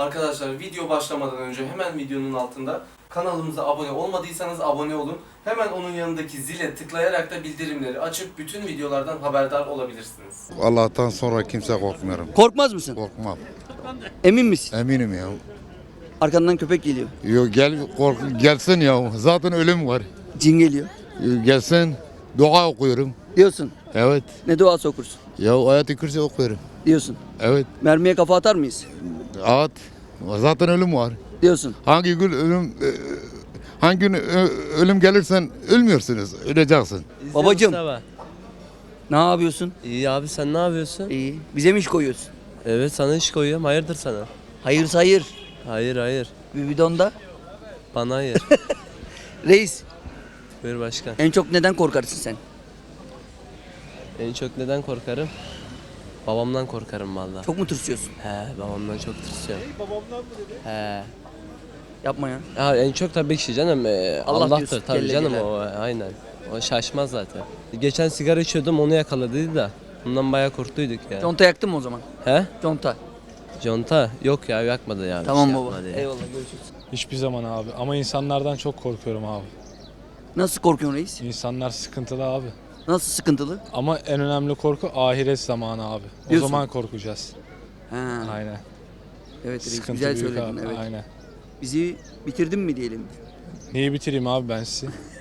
Arkadaşlar video başlamadan önce hemen videonun altında kanalımıza abone olmadıysanız abone olun. Hemen onun yanındaki zile tıklayarak da bildirimleri açıp bütün videolardan haberdar olabilirsiniz. Allah'tan sonra kimse korkmuyorum. Korkmaz mısın? Korkmam. Emin misin? Eminim ya. Arkandan köpek geliyor. Yok gel kork gelsin ya. Zaten ölüm var. Cin geliyor. Gelsin. Dua okuyorum. Diyorsun. Evet. Ne duası okursun? Ya ayet-i kürsi okuyorum. Diyorsun. Evet. Mermiye kafa atar mıyız? At. Zaten ölüm var. Diyorsun. Hangi gün ölüm e, hangi gün ö- ölüm gelirsen ölmüyorsunuz. Öleceksin. Babacım. Mustafa. Ne yapıyorsun? İyi abi sen ne yapıyorsun? İyi. Bize mi iş koyuyorsun? Evet sana iş koyuyorum. Hayırdır sana? Hayır hayır. Hayır hayır. Bir bidonda. Bana hayır. Reis Buyur başkan. en çok neden korkarsın sen? En çok neden korkarım? Babamdan korkarım vallahi. Çok mu tırsıyorsun? He babamdan çok tırsıyorum. babamdan mı dedi? He. Yapma ya. Ya en çok tabii ki canım e, Allah Allah'tır diyorsun, tabii kelle canım gider. o aynen. O şaşmaz zaten. Geçen sigara içiyordum onu yakaladıydı da. Bundan bayağı korktuyduk ya. Conta yaktın mı o zaman? He? Conta. Conta? Yok ya yakmadı ya. bir Tamam şey baba. yapmadı ya. Eyvallah görüşürüz. Hiçbir zaman abi. Ama insanlardan çok korkuyorum abi. Nasıl korkuyorsun reis? İnsanlar sıkıntılı abi. Nasıl sıkıntılı? Ama en önemli korku ahiret zamanı abi. O Diyorsun. zaman korkacağız. Ha, Aynen. evet reis Sıkıntı güzel büyük söyledin abi. evet. Aynen. Bizi bitirdin mi diyelim? Neyi bitireyim abi ben sizi?